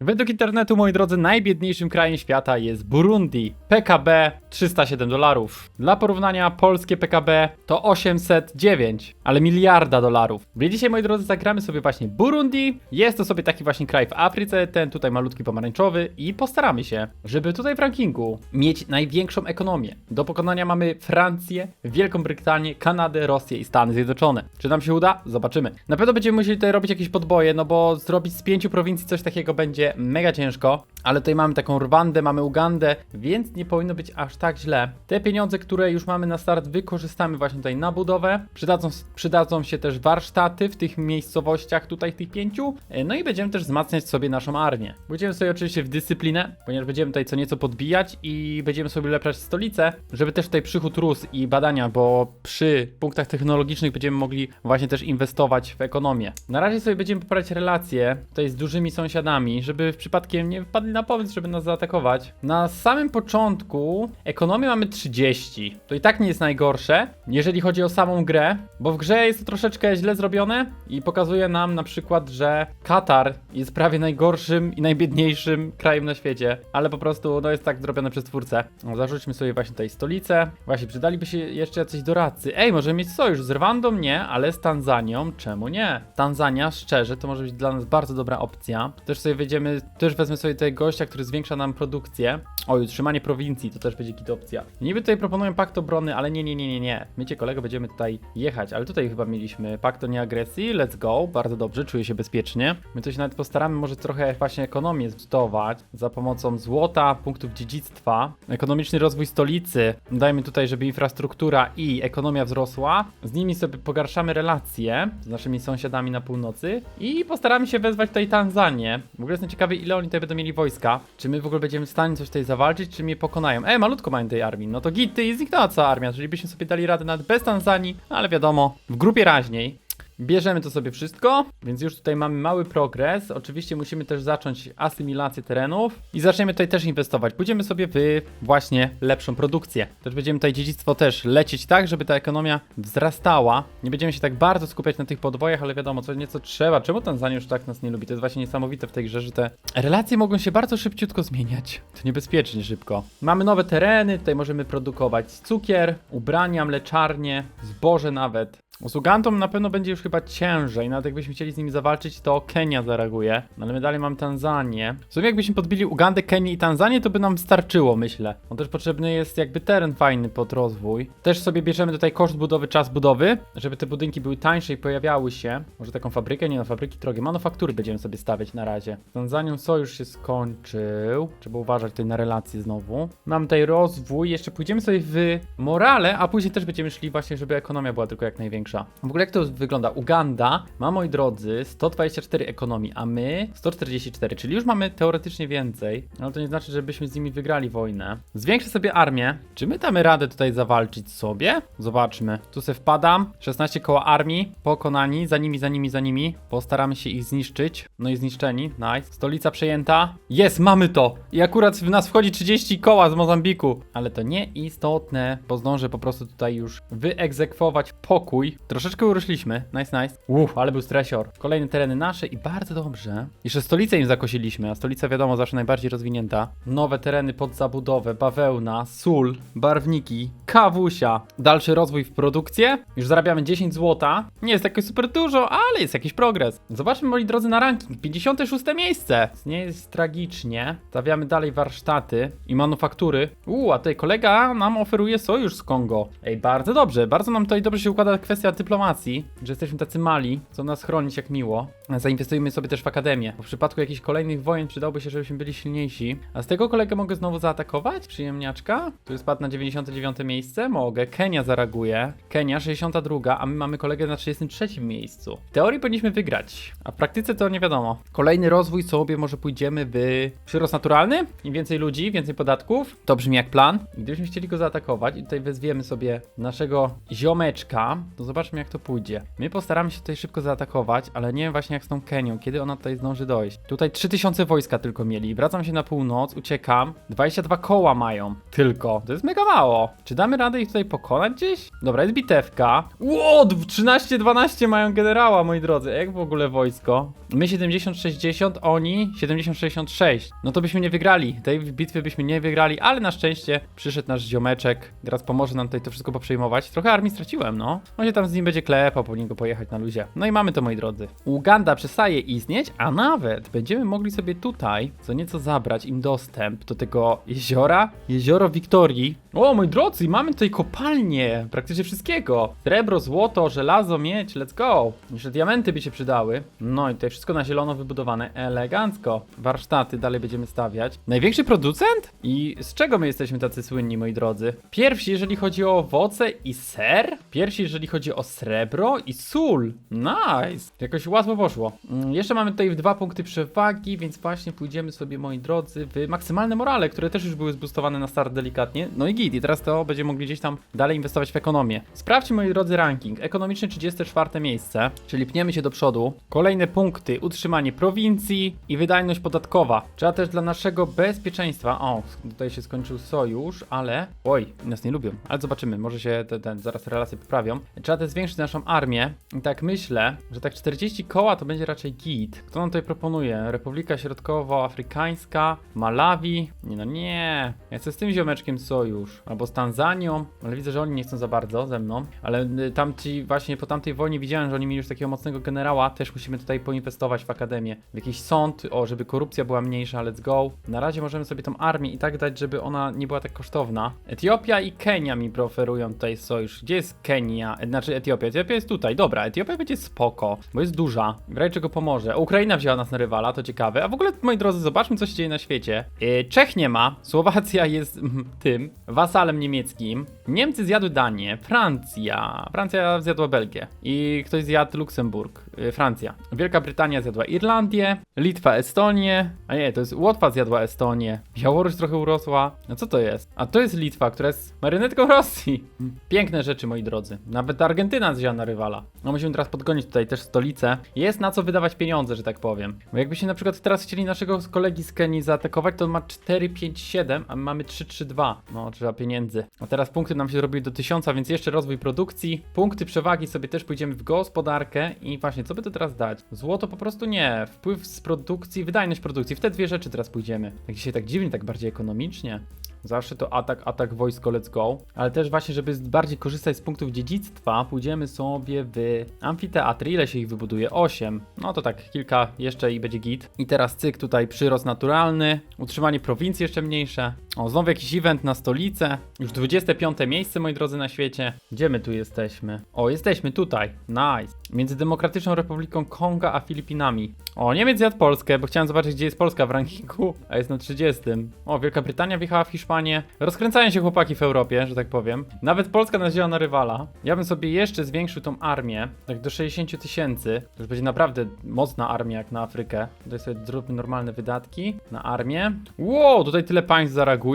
Według internetu, moi drodzy, najbiedniejszym krajem świata jest Burundi. PKB 307 dolarów. Dla porównania, polskie PKB to 809, ale miliarda dolarów. Więc dzisiaj, moi drodzy, zagramy sobie właśnie Burundi. Jest to sobie taki właśnie kraj w Afryce, ten tutaj malutki pomarańczowy i postaramy się, żeby tutaj w rankingu mieć największą ekonomię. Do pokonania mamy Francję, Wielką Brytanię, Kanadę, Rosję i Stany Zjednoczone. Czy nam się uda? Zobaczymy. Na pewno będziemy musieli tutaj robić jakieś podboje, no bo zrobić z pięciu prowincji coś takiego będzie mega ciężko, ale tutaj mamy taką Rwandę, mamy Ugandę, więc nie powinno być aż tak źle. Te pieniądze, które już mamy na start, wykorzystamy właśnie tutaj na budowę. Przydadzą, przydadzą się też warsztaty w tych miejscowościach, tutaj tych pięciu. E, No i będziemy też wzmacniać sobie naszą armię. Będziemy sobie oczywiście w dyscyplinę, ponieważ będziemy tutaj co nieco podbijać i będziemy sobie ulepszać stolicę, żeby też tutaj przychód rósł i badania, bo przy punktach technologicznych będziemy mogli właśnie też inwestować w ekonomię. Na razie sobie będziemy poprawiać relacje tutaj z dużymi sąsiadami, żeby w przypadkiem nie wpadli na pomysł, żeby nas zaatakować. Na samym początku ekonomię mamy 30. To i tak nie jest najgorsze, jeżeli chodzi o samą grę, bo w grze jest to troszeczkę źle zrobione i pokazuje nam na przykład, że Katar jest prawie najgorszym i najbiedniejszym krajem na świecie, ale po prostu no jest tak zrobione przez twórcę. No, Zarzućmy sobie właśnie tutaj stolicę. Właśnie przydaliby się jeszcze jacyś doradcy. Ej, możemy mieć sojusz z Rwandą? Nie, ale z Tanzanią? Czemu nie? Tanzania, szczerze, to może być dla nas bardzo dobra opcja. Też sobie wejdziemy, też wezmę sobie tutaj gościa, który zwiększa nam produkcję. Oj, utrzymanie prowincji, to też będzie git opcja. Niby tutaj proponują pakt obrony, ale nie, nie, nie, nie, nie. Mycie kolego, będziemy tutaj jechać, ale tutaj chyba mieliśmy pakt o nieagresji, let's go, bardzo dobrze, czuję się bezpiecznie. My się nawet postaramy może trochę właśnie ekonomię zbudować za pomocą złota, punktów dziedzictwa, ekonomiczny rozwój stolicy. Dajmy tutaj, żeby infrastruktura i ekonomia wzrosła. Z nimi sobie pogarszamy relacje z naszymi sąsiadami na północy i postaramy się wezwać tutaj Tanzanię. W ogóle jestem ciekawy, ile oni tutaj będą mieli wojska. Czy my w ogóle będziemy w stanie coś tutaj zawalczyć, czy mnie pokonają? E, malutko mają tej armii. No to git, i zniknęła cała armia, czyli byśmy sobie dali radę nawet bez Tanzanii, ale wiadomo, w grupie raźniej. Bierzemy to sobie wszystko, więc już tutaj mamy mały progres. Oczywiście musimy też zacząć asymilację terenów i zaczniemy tutaj też inwestować. Pójdziemy sobie w właśnie lepszą produkcję. Też będziemy tutaj dziedzictwo też lecieć tak, żeby ta ekonomia wzrastała. Nie będziemy się tak bardzo skupiać na tych podwojach, ale wiadomo, co nieco trzeba. Czemu Tanzania już tak nas nie lubi? To jest właśnie niesamowite w tej grze, że te relacje mogą się bardzo szybciutko zmieniać. To niebezpiecznie szybko. Mamy nowe tereny, tutaj możemy produkować cukier, ubrania, mleczarnie, zboże nawet. Z Ugantą na pewno będzie już chyba ciężej, nawet jakbyśmy chcieli z nimi zawalczyć, to Kenia zareaguje. No ale my dalej mamy Tanzanię. W sumie jakbyśmy podbili Ugandę, Kenię i Tanzanię, to by nam starczyło, myślę. On też potrzebny jest jakby teren fajny pod rozwój. Też sobie bierzemy tutaj koszt budowy, czas budowy, żeby te budynki były tańsze i pojawiały się. Może taką fabrykę? Nie no, fabryki drogie. Manufaktury będziemy sobie stawiać na razie. Z Tanzanią sojusz się skończył. Trzeba uważać tutaj na relacje znowu. Mamy tutaj rozwój, jeszcze pójdziemy sobie w morale, a później też będziemy szli właśnie, żeby ekonomia była tylko jak największa. W ogóle jak to wygląda? Uganda ma, moi drodzy, 124 ekonomii, a my 144, czyli już mamy teoretycznie więcej, ale to nie znaczy, żebyśmy z nimi wygrali wojnę. Zwiększę sobie armię. Czy my damy radę tutaj zawalczyć sobie? Zobaczmy. Tu se wpadam. 16 koła armii, pokonani, za nimi, za nimi, za nimi. Postaramy się ich zniszczyć. No i zniszczeni, nice. Stolica przejęta. Jest, mamy to! I akurat w nas wchodzi 30 koła z Mozambiku. Ale to nieistotne, bo zdążę po prostu tutaj już wyegzekwować pokój. Troszeczkę urośliśmy. Nice, nice. Uff, ale był stresior. Kolejne tereny nasze i bardzo dobrze. Jeszcze stolicę im zakosiliśmy, a stolica wiadomo zawsze najbardziej rozwinięta. Nowe tereny pod zabudowę, bawełna, sól, barwniki, kawusia. Dalszy rozwój w produkcję. Już zarabiamy 10 złota. Nie jest jakoś super dużo, ale jest jakiś progres. Zobaczmy, moi drodzy, na ranking. 56 miejsce. Nie jest tragicznie. Stawiamy dalej warsztaty i manufaktury. Uuu, a tutaj kolega nam oferuje sojusz z Kongo. Ej, bardzo dobrze. Bardzo nam tutaj dobrze się układa kwestia dyplomacji, że jesteśmy tacy mali, co nas chronić jak miło. Zainwestujmy sobie też w akademię, bo w przypadku jakichś kolejnych wojen przydałoby się, żebyśmy byli silniejsi. A z tego kolegę mogę znowu zaatakować? Przyjemniaczka? Tu jest spadł na 99 miejsce? Mogę. Kenia zareaguje. Kenia 62, a my mamy kolegę na 33 miejscu. W teorii powinniśmy wygrać, a w praktyce to nie wiadomo. Kolejny rozwój sobie może pójdziemy w przyrost naturalny? Im więcej ludzi, więcej podatków. To brzmi jak plan. Gdybyśmy chcieli go zaatakować i tutaj wezwiemy sobie naszego ziomeczka, to zobaczmy jak to pójdzie. My postaramy się tutaj szybko zaatakować, ale nie wiem właśnie jak z tą Kenią, kiedy ona tutaj zdąży dojść. Tutaj 3000 wojska tylko mieli. Wracam się na północ, uciekam. 22 koła mają tylko. To jest mega mało. Czy damy radę ich tutaj pokonać gdzieś? Dobra, jest bitewka. Ło, 13-12 mają generała, moi drodzy. Jak w ogóle wojsko? My 70-60, oni 70-66. No to byśmy nie wygrali. Tej bitwy byśmy nie wygrali, ale na szczęście przyszedł nasz ziomeczek. Teraz pomoże nam tutaj to wszystko poprzejmować. Trochę armii straciłem, no. On się tam z nim będzie klepał, powinien go pojechać na luzie. No i mamy to, moi drodzy. Uganda przestaje istnieć, a nawet będziemy mogli sobie tutaj co nieco zabrać im dostęp do tego jeziora. Jezioro Wiktorii. O, moi drodzy, mamy tutaj kopalnię praktycznie wszystkiego. Srebro, złoto, żelazo, miedź, let's go. Jeszcze diamenty by się przydały. No i tutaj wszystko na zielono wybudowane, elegancko. Warsztaty dalej będziemy stawiać. Największy producent? I z czego my jesteśmy tacy słynni, moi drodzy? Pierwsi, jeżeli chodzi o owoce i ser. Pierwsi, jeżeli chodzi o srebro i sól. Nice. Jakoś łatwo poszło. Mm, Jeszcze mamy tutaj dwa punkty przewagi, więc właśnie pójdziemy sobie, moi drodzy, w maksymalne morale, które też już były zbustowane na start delikatnie. No i git. I teraz to będziemy mogli gdzieś tam dalej inwestować w ekonomię. Sprawdźcie, moi drodzy, ranking. Ekonomiczny 34 miejsce, czyli pniemy się do przodu. Kolejne punkty, utrzymanie prowincji i wydajność podatkowa. Trzeba też dla naszego bezpieczeństwa, o, tutaj się skończył sojusz, ale, oj, nas nie lubią, ale zobaczymy, może się ten, ten zaraz relacje poprawią. Trzeba też zwiększyć naszą armię i tak myślę, że tak 40 koła to będzie raczej git. Kto nam tutaj proponuje? Republika Środkowoafrykańska, Malawi, nie no nie, ja chcę z tym ziomeczkiem sojusz, albo z Tanzanią, ale widzę, że oni nie chcą za bardzo ze mną, ale y, tamci właśnie po tamtej wojnie widziałem, że oni mieli już takiego mocnego generała, też musimy tutaj poinwestować w akademię, w jakiś sąd, o, żeby korupcja była mniejsza, let's go. Na razie możemy sobie tą armię i tak dać, żeby ona nie była tak kosztowna. Etiopia i Kenia mi preferują tutaj sojusz. Gdzie jest Kenia? E, Znaczy Etiopia. Etiopia jest tutaj, dobra, Etiopia będzie spoko, bo jest duża, w razie czego pomoże. Ukraina wzięła nas na rywala, to ciekawe, a w ogóle, moi drodzy, zobaczmy, co się dzieje na świecie. Yy, Czech nie ma, Słowacja jest tym, wasalem niemieckim, Niemcy zjadły Danię, Francja, Francja zjadła Belgię i ktoś zjadł Luksemburg, yy, Francja. Wielka Brytania zjadła Irlandię, Litwa Estonię, a nie, to jest Łotwa zjadła Estonię, Białoruś trochę urosła, no co to jest? A to jest Litwa, która jest marionetką Rosji. Piękne rzeczy, moi drodzy. Nawet Argentyna zjadła rywala. No musimy teraz podgonić tutaj też stolicę. Jest na co wydawać pieniądze, że tak powiem. Bo jakbyście na przykład teraz chcieli naszego kolegi z Kenii zaatakować, to on ma 4, 5, 7, a my mamy 3, 3, 2. No, trzeba pieniędzy. A teraz punkty nam się zrobiły do 1000, więc jeszcze rozwój produkcji. Punkty przewagi sobie też pójdziemy w gospodarkę i właśnie, co by to teraz dać? Złoto po prostu nie. Wpływ z produkcji, wydajność produkcji. W te dwie rzeczy teraz pójdziemy. Tak dzisiaj tak dziwnie, tak bardziej ekonomicznie. Zawsze to atak, atak, wojsko, let's go. Ale też właśnie, żeby bardziej korzystać z punktów dziedzictwa, pójdziemy sobie w amfiteatry. Ile się ich wybuduje? 8. No to tak, kilka jeszcze i będzie git. I teraz cyk, tutaj przyrost naturalny, utrzymanie prowincji jeszcze mniejsze. O, znowu jakiś event na stolicę. Już 25 miejsce, moi drodzy, na świecie. Gdzie my tu jesteśmy? O, jesteśmy tutaj. Nice. Między Demokratyczną Republiką Konga a Filipinami. O, Niemiec zjadł Polskę, bo chciałem zobaczyć, gdzie jest Polska w rankingu, a jest na 30. O, Wielka Brytania wjechała w Hiszpanię. Rozkręcają się chłopaki w Europie, że tak powiem. Nawet Polska nas wzięła na rywala. Ja bym sobie jeszcze zwiększył tą armię, tak do 60 tysięcy. To już będzie naprawdę mocna armia jak na Afrykę. Tutaj sobie zróbmy normalne wydatki na armię. Wow, tutaj tyle państw zareaguje?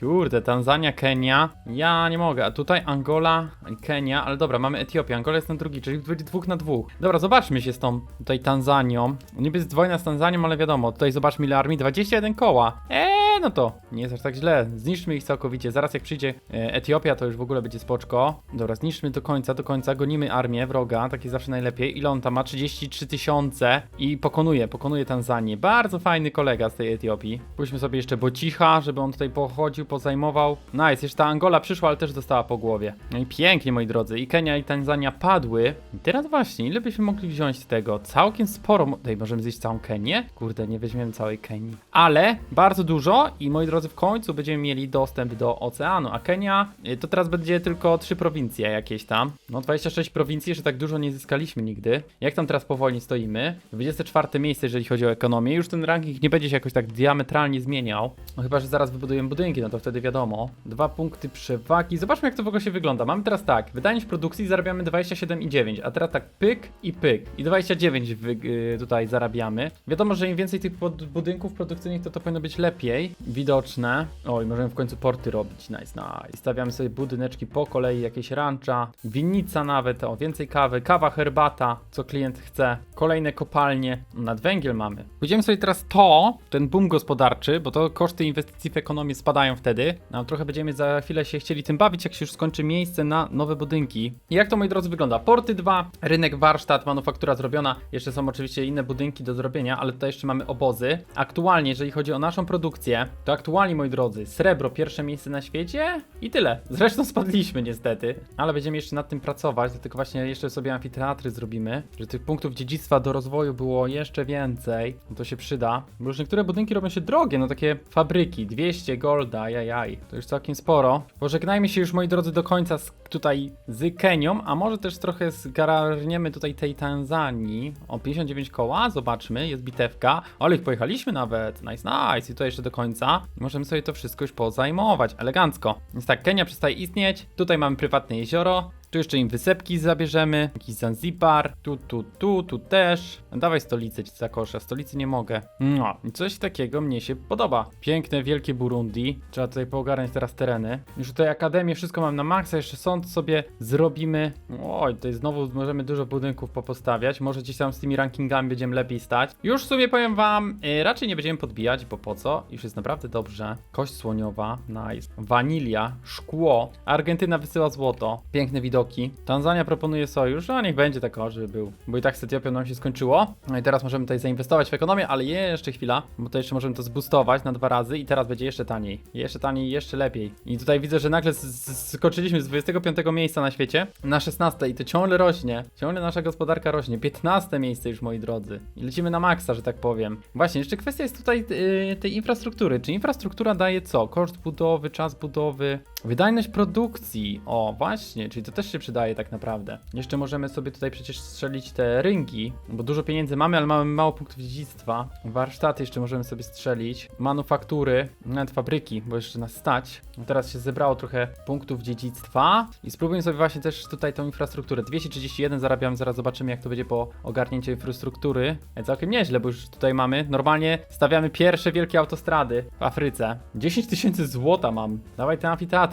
Kurde, Tanzania, Kenia. Ja nie mogę. A tutaj Angola Kenia, ale dobra, mamy Etiopię. Angola jest na drugi, czyli będzie dwóch na dwóch. Dobra, zobaczmy się z tą tutaj Tanzanią. Niby jest wojna z Tanzanią, ale wiadomo, tutaj zobaczmy ile armii, 21 koła. Eee, no to nie jest aż tak źle. Zniszczmy ich całkowicie. Zaraz jak przyjdzie e, Etiopia, to już w ogóle będzie spoczko. Dobra, zniszczmy do końca, do końca. Gonimy armię wroga, takie zawsze najlepiej. Ile on tam ma? 33 tysiące i pokonuje, pokonuje Tanzanię. Bardzo fajny kolega z tej Etiopii. Pójdźmy sobie jeszcze Bocicha, żeby on tutaj pochodził, pozajmował. Nice, jeszcze ta Angola przyszła, ale też dostała po głowie. No i pięknie, moi drodzy. I Kenia i Tanzania padły. I teraz właśnie, ile byśmy mogli wziąć z tego? Całkiem sporo. Daj, możemy zjeść całą Kenię? Kurde, nie weźmiemy całej Kenii. Ale bardzo dużo i moi drodzy, w końcu będziemy mieli dostęp do oceanu. A Kenia y, to teraz będzie tylko trzy prowincje jakieś tam. No 26 prowincji, że tak dużo nie zyskaliśmy nigdy. Jak tam teraz powoli stoimy? 24 miejsce, jeżeli chodzi o ekonomię. Już ten ranking nie będzie się jakoś tak diametralnie zmieniał. No chyba, że zaraz wybudujemy budynki, no to wtedy wiadomo. Dwa punkty przewagi. Zobaczmy, jak to w ogóle się wygląda. Mamy teraz tak, wydajność produkcji zarabiamy 27,9, a teraz tak pyk i pyk. I 29 wy, y, tutaj zarabiamy. Wiadomo, że im więcej tych budynków produkcyjnych, to to powinno być lepiej. Widoczne. O, i możemy w końcu porty robić. Nice, nice. Stawiamy sobie budyneczki po kolei, jakieś rancha, winnica nawet, o, więcej kawy, kawa, herbata, co klient chce. Kolejne kopalnie, nad węgiel mamy. Pójdziemy sobie teraz to, ten boom gospodarczy, bo to koszty inwestycji w ekonomię spadają wtedy. No, trochę będziemy za chwilę się chcieli tym bawić, jak się już skończy miejsce na nowe budynki. I jak to, moi drodzy, wygląda? Porty 2, rynek, warsztat, manufaktura zrobiona. Jeszcze są oczywiście inne budynki do zrobienia, ale tutaj jeszcze mamy obozy. Aktualnie, jeżeli chodzi o naszą produkcję, to aktualnie, moi drodzy, srebro pierwsze miejsce na świecie i tyle. Zresztą spadliśmy niestety, ale będziemy jeszcze nad tym pracować, dlatego właśnie jeszcze sobie amfiteatry zrobimy, że tych punktów dziedzictwa do rozwoju było jeszcze więcej. No to się przyda, bo już niektóre budynki robią się drogie, no takie fabryki, 200 golda, jajaj, to już całkiem sporo. Pożegnajmy się już, moi drodzy, do końca z, tutaj z Kenią, a może też trochę zgarniemy tutaj tej Tanzanii. O, 59 koła, zobaczmy, jest bitewka, ale ich pojechaliśmy nawet, nice, nice, i to jeszcze do końca. Możemy sobie to wszystko już pozajmować, elegancko. Więc tak, Kenia przestaje istnieć, tutaj mamy prywatne jezioro, tu jeszcze im wysepki zabierzemy, jakiś Zanzibar, tu, tu, tu, tu też. No Dawaj stolicę ci zakosza, stolicy nie mogę. No, coś takiego mnie się podoba. Piękne, wielkie Burundi. Trzeba tutaj poogarniać teraz tereny. Już tutaj akademię, wszystko mam na maksa, jeszcze sąd sobie zrobimy. Oj, tutaj znowu możemy dużo budynków popostawiać. Może gdzieś tam z tymi rankingami będziemy lepiej stać. Już w sumie powiem wam, y, raczej nie będziemy podbijać, bo po co? Już jest naprawdę dobrze. Kość słoniowa, nice. Wanilia, szkło. Argentyna wysyła złoto. Piękne widoki. Tanzania proponuje sojusz, a niech będzie tak żeby był. Bo i tak z Etiopią nam się skończyło. No i teraz możemy tutaj zainwestować w ekonomię, ale jeszcze chwila, bo to jeszcze możemy to zboostować na dwa razy i teraz będzie jeszcze taniej. Jeszcze taniej, jeszcze lepiej. I tutaj widzę, że nagle skoczyliśmy z 25 miejsca na świecie na 16 i to ciągle rośnie. Ciągle nasza gospodarka rośnie. 15 miejsce już, moi drodzy. I lecimy na maksa, że tak powiem. Właśnie, jeszcze kwestia jest tutaj yy, tej infrastruktury. Czy infrastruktura daje co? Koszt budowy, czas budowy, wydajność produkcji. O, właśnie, czyli to też się przydaje tak naprawdę. Jeszcze możemy sobie tutaj przecież strzelić te rynki, bo dużo pieniędzy mamy, ale mamy mało punktów dziedzictwa. Warsztaty jeszcze możemy sobie strzelić. Manufaktury, nawet fabryki, bo jeszcze nas stać. Teraz się zebrało trochę punktów dziedzictwa i spróbujmy sobie właśnie też tutaj tą infrastrukturę. 231 zarabiamy, zaraz zobaczymy jak to będzie po ogarnięciu infrastruktury. E, Całkiem nieźle, bo już tutaj mamy. Normalnie stawiamy pierwsze wielkie autostrady w Afryce. 10 tysięcy złota mam. Dawaj te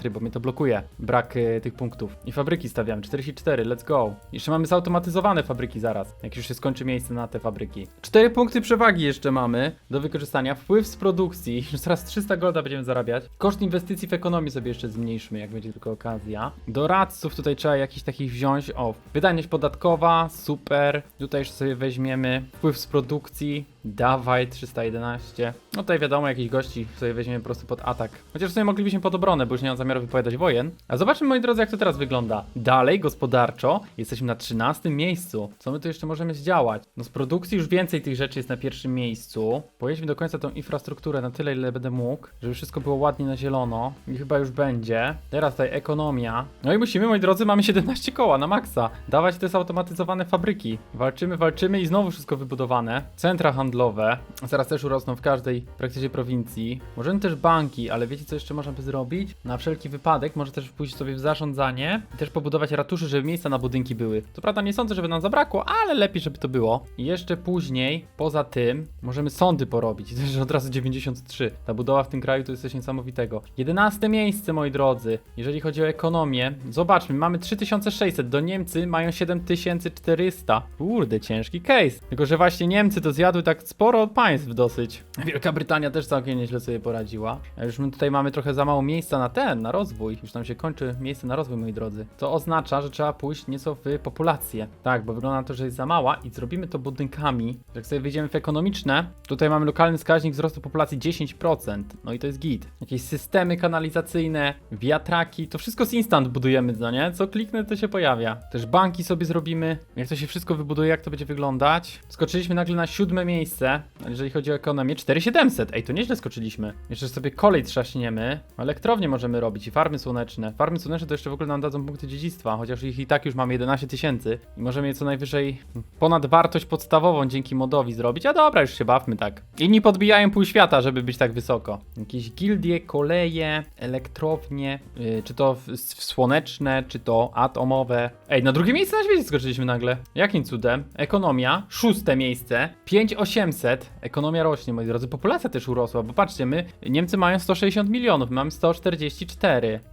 bo mnie to blokuje. Brak e, tych punktów. I fabryki stawiamy. 44, let's go. Jeszcze mamy zautomatyzowane fabryki zaraz. Jak już się skończy miejsce na te fabryki. 4 punkty przewagi jeszcze mamy do wykorzystania. Wpływ z produkcji. Już zaraz 300 golda będziemy zarabiać. Koszt inwestycji w ekonomię sobie jeszcze zmniejszymy, jak będzie tylko okazja. Doradców tutaj trzeba jakiś takich wziąć. O, wydajność podatkowa, super. Tutaj jeszcze sobie weźmiemy wpływ z produkcji. Dawaj 311. No tutaj wiadomo, jakichś gości sobie weźmiemy po prostu pod atak. Chociaż sobie moglibyśmy pod obronę, bo już nie mam zamiaru wypowiadać wojen. A zobaczmy, moi drodzy, jak to teraz wygląda. Dalej, gospodarczo, jesteśmy na 13 miejscu. Co my tu jeszcze możemy zdziałać? No z produkcji już więcej tych rzeczy jest na pierwszym miejscu. Pojedźmy do końca tą infrastrukturę na tyle, ile będę mógł, żeby wszystko było ładnie na zielono. I chyba już będzie. Teraz tutaj ekonomia. No i musimy, moi drodzy, mamy 17 koła na maksa. Dawać te zautomatyzowane fabryki. Walczymy, walczymy i znowu wszystko wybudowane. Centra handlowe. Zaraz też urosną w każdej praktycznie prowincji. Możemy też banki, ale wiecie co jeszcze można by zrobić? Na wszelki wypadek może też pójść sobie w zarządzanie i też pobudować ratusze, żeby miejsca na budynki były. Co prawda nie sądzę, żeby nam zabrakło, ale lepiej, żeby to było. I jeszcze później, poza tym, możemy sądy porobić. Też od razu 93. Ta budowa w tym kraju to jest coś niesamowitego. 11 miejsce, moi drodzy. Jeżeli chodzi o ekonomię, zobaczmy, mamy 3600, do Niemcy mają 7400. Kurde, ciężki case. Tylko, że właśnie Niemcy to zjadły tak sporo państw dosyć. Wielka Brytania też całkiem nieźle sobie poradziła. Już my tutaj mamy trochę za mało miejsca na ten, na rozwój. Już nam się kończy miejsce na rozwój, moi drodzy. To oznacza, że trzeba pójść nieco w populację. Tak, bo wygląda na to, że jest za mała i zrobimy to budynkami. Jak sobie wyjdziemy w ekonomiczne, tutaj mamy lokalny wskaźnik wzrostu populacji 10%. No i to jest git. Jakieś systemy kanalizacyjne, wiatraki, to wszystko z instant budujemy, no nie? Co kliknę, to się pojawia. Też banki sobie zrobimy. Jak to się wszystko wybuduje, jak to będzie wyglądać. Skoczyliśmy nagle na siódme miejsce, jeżeli chodzi o ekonomię. 4700. Ej, to nieźle skoczyliśmy. Jeszcze sobie kolej trzaśniemy. Elektrownię możemy robić. Robić. I farmy słoneczne. Farmy słoneczne to jeszcze w ogóle nam dadzą punkty dziedzictwa, chociaż ich i tak już mamy 11 tysięcy. I możemy je co najwyżej ponad wartość podstawową dzięki modowi zrobić. A dobra, już się bawmy tak. Inni podbijają pół świata, żeby być tak wysoko. Jakieś gildie, koleje, elektrownie, yy, czy to w, w słoneczne, czy to atomowe. Ej, na drugie miejsce na świecie skoczyliśmy nagle. Jakim cudem? Ekonomia, szóste miejsce, 5800. Ekonomia rośnie, moi drodzy. Populacja też urosła, bo patrzcie, my, Niemcy mają 160 milionów, my mamy 144.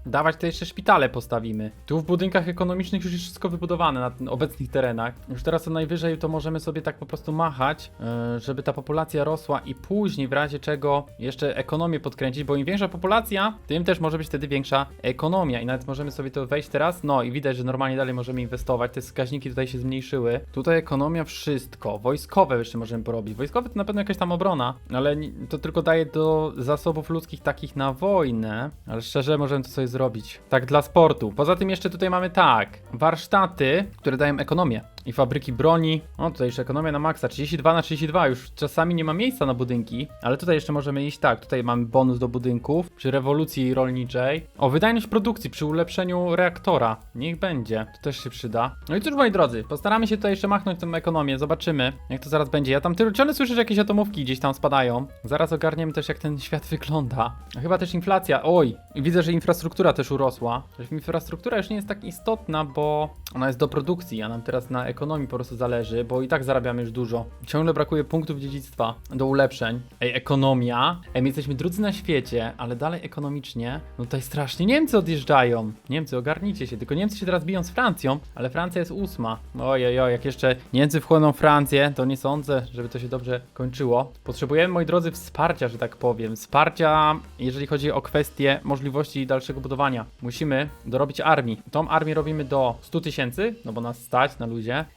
Dawać to jeszcze szpitale postawimy. Tu w budynkach ekonomicznych już jest wszystko wybudowane na obecnych terenach. Już teraz co najwyżej to możemy sobie tak po prostu machać, yy, żeby ta populacja rosła i później w razie czego jeszcze ekonomię podkręcić, bo im większa populacja, tym też może być wtedy większa ekonomia i nawet możemy sobie to wejść teraz, no i widać, że normalnie dalej możemy inwestować, te wskaźniki tutaj się zmniejszyły. Tutaj ekonomia wszystko, wojskowe jeszcze możemy porobić. Wojskowe to na pewno jakaś tam obrona, ale to tylko daje do zasobów ludzkich takich na wojnę, ale szczerze możemy to sobie zrobić. Tak dla sportu. Poza tym jeszcze tutaj mamy tak, warsztaty, które dają ekonomię i fabryki broni. O, tutaj jeszcze ekonomia na maksa, 32 na 32, już czasami nie ma miejsca na budynki, ale tutaj jeszcze możemy iść tak, tutaj mamy bonus do budynków, przy rewolucji rolniczej. O, wydajność produkcji przy ulepszeniu reaktora, niech będzie, to też się przyda. No i cóż moi drodzy, postaramy się tutaj jeszcze machnąć tę ekonomię, zobaczymy jak to zaraz będzie. Ja tam tylu ciągle słyszę, że jakieś atomówki gdzieś tam spadają. Zaraz ogarniemy też jak ten świat wygląda. A chyba też inflacja, oj, widzę, że infrastruktura też urosła. Infrastruktura już nie jest tak istotna, bo ona jest do produkcji, a nam teraz na ekonomii po prostu zależy, bo i tak zarabiamy już dużo. Ciągle brakuje punktów dziedzictwa do ulepszeń. Ej, ekonomia. Ej, my jesteśmy drudzy na świecie, ale dalej ekonomicznie, no tutaj strasznie Niemcy odjeżdżają. Niemcy, ogarnijcie się, tylko Niemcy się teraz biją z Francją, ale Francja jest ósma. Ojej, oj, jak jeszcze Niemcy wchłoną Francję, to nie sądzę, żeby to się dobrze kończyło. Potrzebujemy, moi drodzy, wsparcia, że tak powiem. Wsparcia, jeżeli chodzi o kwestie możliwości dalszego budowania. Musimy dorobić armii. Tą armię robimy do 100 tysięcy, no bo nas stać na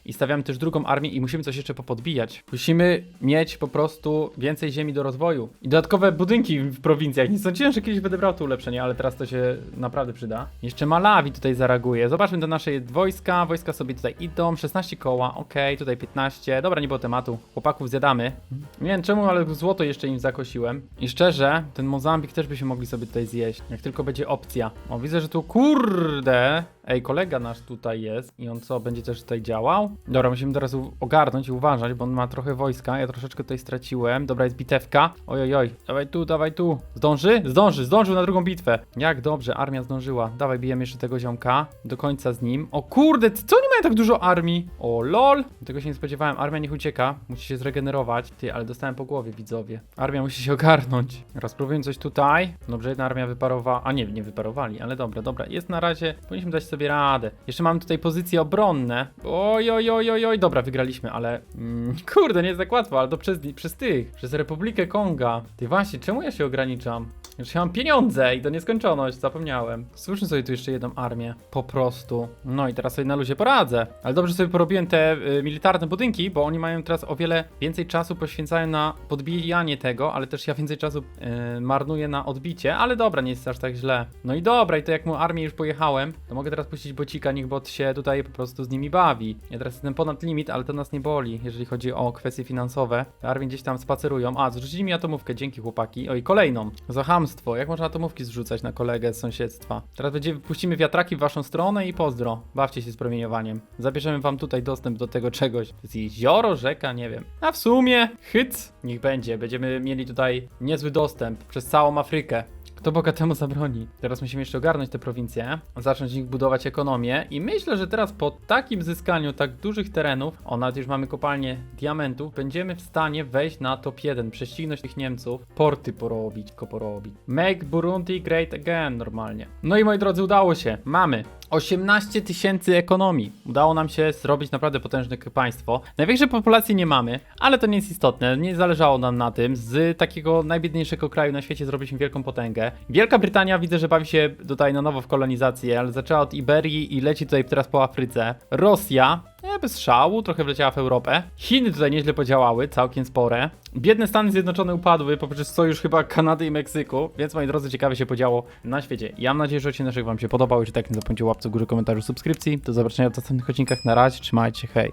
I stawiamy też drugą armię i musimy coś jeszcze popodbijać. Musimy mieć po prostu więcej ziemi do rozwoju. I dodatkowe budynki w prowincjach. Nie sądziłem, że kiedyś będę brał to ulepszenie, ale teraz to się naprawdę przyda. Jeszcze Malawi tutaj zareaguje. Zobaczmy te nasze wojska. Wojska sobie tutaj idą. 16 koła, okej, tutaj 15. Dobra, nie było tematu. Chłopaków zjadamy. Nie wiem czemu, ale złoto jeszcze im zakosiłem. I szczerze, ten Mozambik też by się mogli sobie tutaj zjeść. Jak tylko będzie opcja. O, widzę, że tu kurde. Ej, kolega nasz tutaj jest i on co, będzie też tutaj działał? Dobra, musimy teraz ogarnąć i uważać, bo on ma trochę wojska, ja troszeczkę tutaj straciłem. Dobra, jest bitewka. Oj, oj, oj, dawaj tu, dawaj tu. Zdąży? Zdąży, zdążył na drugą bitwę. Jak dobrze, armia zdążyła. Dawaj, bijemy jeszcze tego ziomka. Do końca z nim. O kurde, co oni tak dużo armii? O lol. Tego się nie spodziewałem, armia niech ucieka. Musi się zregenerować. Ty, ale dostałem po głowie, widzowie. Armia musi się ogarnąć. Raz próbujemy coś tutaj. Dobrze, jedna armia wyparowała. A nie, nie wyparowali, ale dobra, dobra. Jest na razie, powinniśmy dać sobie radę. Jeszcze mamy tutaj pozycje obronne. Oj, oj, oj, oj, oj. Dobra, wygraliśmy, ale mm, kurde, nie jest tak łatwo, ale to przez, przez tych, przez Republikę Konga. Ty właśnie, czemu ja się ograniczam? Już ja mam pieniądze i to nieskończoność, zapomniałem. Słyszę sobie tu jeszcze jedną armię. Po prostu. No i teraz sobie na luzie poradzę. Ale dobrze sobie porobiłem te y, militarne budynki, bo oni mają teraz o wiele więcej czasu poświęcają na podbijanie tego, ale też ja więcej czasu y, marnuję na odbicie, ale dobra, nie jest aż tak źle. No i dobra, i to jak mu armię już pojechałem, to mogę teraz puścić bocika, niech bot się tutaj po prostu z nimi bawi. Ja teraz jestem ponad limit, ale to nas nie boli, jeżeli chodzi o kwestie finansowe. Te armie gdzieś tam spacerują. A, zrzucili mi atomówkę, dzięki chłopaki. Oj, kolejną. Za Jak można atomówki zrzucać na kolegę z sąsiedztwa? Teraz będzie, puścimy wiatraki w waszą stronę i pozdro. Bawcie się z promieniowaniem. Zabierzemy wam tutaj dostęp do tego czegoś. To jest jezioro, rzeka, nie wiem. A w sumie, hyc, niech będzie. Będziemy mieli tutaj niezły dostęp przez całą Afrykę. Kto bogatemu zabroni? Teraz musimy jeszcze ogarnąć te prowincje, zacząć w nich budować ekonomię i myślę, że teraz po takim zyskaniu tak dużych terenów, o nawet już mamy kopalnię diamentów, będziemy w stanie wejść na top 1, prześcignąć tych Niemców, porty porobić, tylko porobić. Make Burundi great again normalnie. No i moi drodzy, udało się. Mamy 18 tysięcy ekonomii. Udało nam się zrobić naprawdę potężne państwo. Największej populacji nie mamy, ale to nie jest istotne. Nie zależało nam na tym. Z takiego najbiedniejszego kraju na świecie zrobiliśmy wielką potęgę. Wielka Brytania widzę, że bawi się tutaj na nowo w kolonizację, ale zaczęła od Iberii i leci tutaj teraz po Afryce. Rosja nie, bez szału, trochę wleciała w Europę. Chiny tutaj nieźle podziałały, całkiem spore. Biedne Stany Zjednoczone upadły poprzez sojusz chyba Kanady i Meksyku, więc moi drodzy, ciekawie się podziało na świecie. Ja mam nadzieję, że odcinek wam się podobał. Jeśli tak, nie zapomnijcie łapce w górze, komentarzu, subskrypcji. Do zobaczenia w następnych odcinkach. Na razie, trzymajcie, hej.